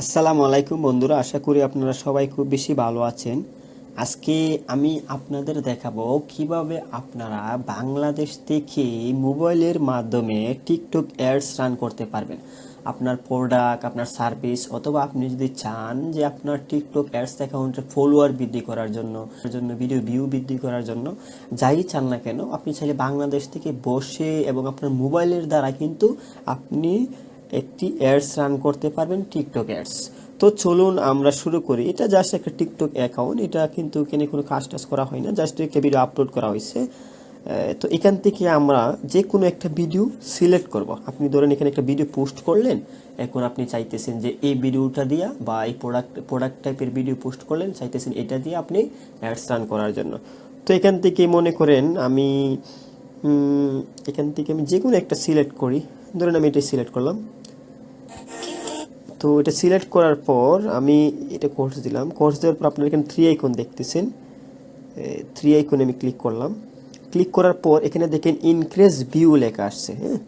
আসসালামু আলাইকুম বন্ধুরা, আশা করি আপনারা সবাই খুব বেশি ভালো আছেন। আজকে আমি আপনাদের দেখাবো কীভাবে আপনারা বাংলাদেশ থেকে মোবাইলের মাধ্যমে টিকটক অ্যাডস রান করতে পারবেন। আপনার প্রোডাক্ট আপনার সার্ভিস অথবা আপনি যদি চান যে আপনার টিকটক অ্যাডস অ্যাকাউন্টের ফলোয়ার বৃদ্ধি করার জন্য জন্য ভিডিও ভিউ বৃদ্ধি করার জন্য, যাই চান না কেন, আপনি চাইলে বাংলাদেশ থেকে বসে এবং আপনার মোবাইলের দ্বারা কিন্তু আপনি একটি অ্যাডস রান করতে পারবেন টিকটক অ্যাডস তো চলুন আমরা শুরু করি। এটা জাস্ট একটা টিকটক অ্যাকাউন্ট এটা কিন্তু এখানে কোনো কাজ টাজ করা হয় না জাস্ট একটা ভিডিও আপলোড করা হয়েছে। তো এখান থেকে আমরা যে কোনো একটা ভিডিও সিলেক্ট করব। আপনি ধরেন এখানে একটা ভিডিও পোস্ট করলেন, এখন আপনি চাইতেছেন যে এই ভিডিওটা দিয়া বা এই প্রোডাক্ট প্রোডাক্ট টাইপের ভিডিও পোস্ট করলেন, চাইতেছেন এটা দিয়ে আপনি অ্যাডস রান করার জন্য। তো এখান থেকে মনে করেন আমি এখান থেকে আমি যে কোনো একটা সিলেক্ট করি। ধরেন আমি এটা সিলেক্ট করলাম। তো এটা সিলেক্ট করার পর আমি এটা কোর্স দিলাম। কোর্স দেওয়ার পর আপনারা এখানে থ্রি আইকন দেখতেছেন। থ্রি আইকনে আমি ক্লিক করলাম। ক্লিক করার পর এখানে দেখেন ইনক্রিজ ভিউ লেখা আসছে হ্যাঁ?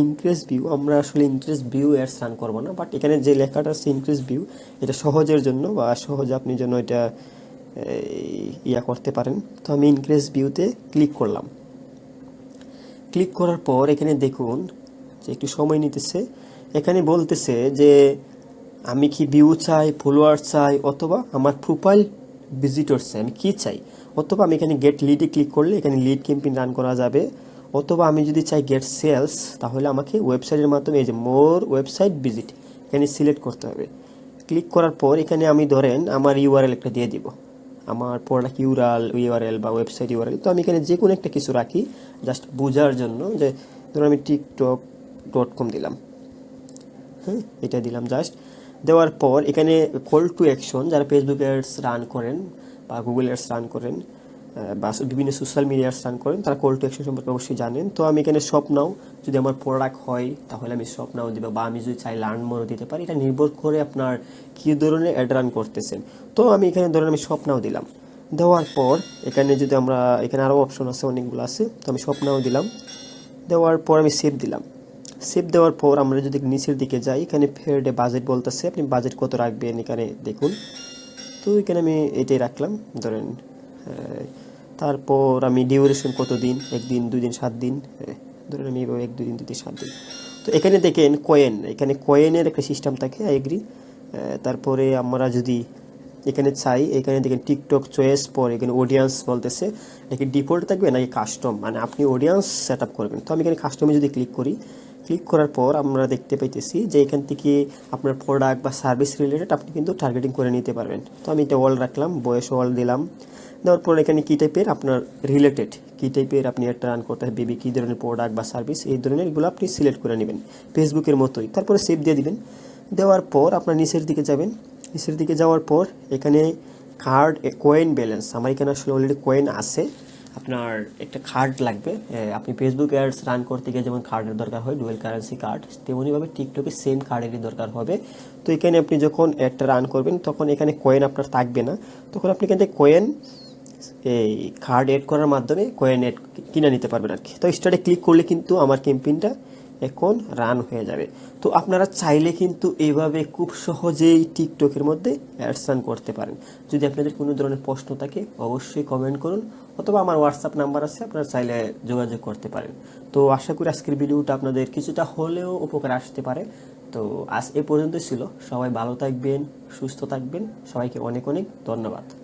ইনক্রিজ ভিউ আমরা আসলে ইনক্রিজ ভিউ অ্যাডস রান করব না বাট এখানে যে লেখাটা আছে ইনক্রিজ ভিউ এটা সহজের জন্য বা সহজে আপনি যেন এটা ইয়া করতে পারেন। তো আমি ইনক্রিজ ভিউতে ক্লিক করলাম। ক্লিক করার পর এখানে দেখুন যে একটু সময় নিতেছে। এখানে বলতেছে যে আমি কি ভিউ চাই ফলোয়ার চাই, অথবা আমার প্রোফাইল ভিজিটর চাই, আমি কী চাই? অথবা আমি এখানে গেট লিডে ক্লিক করলে এখানে লিড ক্যাম্পেইন রান করা যাবে। অথবা আমি যদি চাই গেট সেলস তাহলে আমাকে ওয়েবসাইটের মাধ্যমে এই যে মোর ওয়েবসাইট ভিজিট এখানে সিলেক্ট করতে হবে। ক্লিক করার পর এখানে আমি ধরেন আমার ইউআরএল একটা দিয়ে দিব। আমার প্রোডাক্ট ইউরাল ইউআরএল বা ওয়েবসাইট ইউআরএল তো আমি এখানে যে কোনো একটা কিছু রাখি জাস্ট বোঝার জন্য যে ধরুন আমি টিকটক ডট কম দিলাম। হ্যাঁ এটা দিলাম জাস্ট দেওয়ার পর এখানে কল টু অ্যাকশন যারা ফেসবুক অ্যাডস রান করেন বা গুগল অ্যাডস রান করেন বা বিভিন্ন সোশ্যাল মিডিয়া অ্যাডস রান করেন, তারা কল টু অ্যাকশন সম্পর্কে অবশ্যই জানেন। তো আমি এখানে শপ নাও যদি আমার প্রোডাক্ট হয়, তাহলে আমি শপ নাও দিব বা আমি যদি চাই লার্ন মোরও দিতে পারি। এটা নির্ভর করে আপনার কী ধরনের অ্যাড রান করতেছেন। তো আমি এখানে ধরেন আমি শপ নাও দিলাম। দেওয়ার পর এখানে যদি আমরা, এখানে আরও অপশন আছে, অনেকগুলো আছে। তো আমি শপ নাও দিলাম। দেওয়ার পর আমি সেভ দিলাম। সেভ দেওয়ার পর আমরা যদি নিচের দিকে যাই, এখানে ফেয়ার ডে বাজেট বলতেছে। আপনি বাজেট কত রাখবেন এখানে দেখুন। তো এখানে আমি এটাই রাখলাম, ধরেন তারপর আমি ডিউরেশন কত দিন? একদিন দুই দিন, সাত দিন ধরেন আমি এভাবে এক, দুই দিন দুই দিন, সাত দিন। তো এখানে দেখেন কয়েন এখানে কয়েনের একটা সিস্টেম থাকে আই এগ্রি তারপরে আমরা যদি এখানে চাই, এখানে দেখেন টিকটক চয়েস পর এখানে অডিয়েন্স বলতেছে। নাকি ডিফল্ট থাকবে, নাকি কাস্টম মানে আপনি অডিয়েন্স সেট করবেন। তো আমি এখানে কাস্টমে যদি ক্লিক করি ক্লিক করার পর আমরা দেখতে পাইতেছি যে এখান থেকে আপনার প্রোডাক্ট বা সার্ভিস রিলেটেড আপনি কিন্তু টার্গেটিং করে নিতে পারবেন। তো আমি এটা ওয়াল রাখলাম, বয়স ওয়াল দিলাম। দেওয়ার পর এখানে কী টাইপের আপনার রিলেটেড কী টাইপের আপনি একটা রান করতে হবে বেবি কী ধরনের প্রোডাক্ট বা সার্ভিস এই ধরনের এগুলো আপনি সিলেক্ট করে নেবেন ফেসবুকের মতোই। তারপরে সেভ দিয়ে দিবেন। দেওয়ার পর আপনার নিচের দিকে যাবেন। নিচের দিকে যাওয়ার পর এখানে কার্ড কয়েন ব্যালেন্স আমার এখানে আসলে অলরেডি কয়েন আছে। আপনার একটা কার্ড লাগবে। আপনি ফেসবুক অ্যাডস রান করতে গিয়ে যেমন কার্ডের দরকার হয় ডুয়েল কারেন্সি কার্ড তেমনইভাবে টিকটকে সেম কার্ডেরই দরকার হবে। তো এখানে আপনি যখন অ্যাডটা রান করবেন, তখন এখানে কয়েন আপনার থাকবে না। তখন আপনি থেকে কয়েন এই কার্ড এড করার মাধ্যমে কয়েন এড কিনে নিতে পারবেন আর কি তো স্টার্টে ক্লিক করলে কিন্তু আমার ক্যাম্পেইনটা এখন রান হয়ে যাবে। তো আপনারা চাইলে কিন্তু এইভাবে খুব সহজেই টিকটকের মধ্যে অ্যাডস রান করতে পারেন। যদি আপনাদের কোনো ধরনের প্রশ্ন থাকে, অবশ্যই কমেন্ট করুন, অথবা আমার হোয়াটসঅ্যাপ নাম্বার আছে, আপনারা চাইলে যোগাযোগ করতে পারেন। তো আশা করি আজকের ভিডিওটা আপনাদের কিছুটা হলেও উপকার আসতে পারে। তো আজ এ পর্যন্ত ছিল। সবাই ভালো থাকবেন, সুস্থ থাকবেন। সবাইকে অনেক অনেক ধন্যবাদ।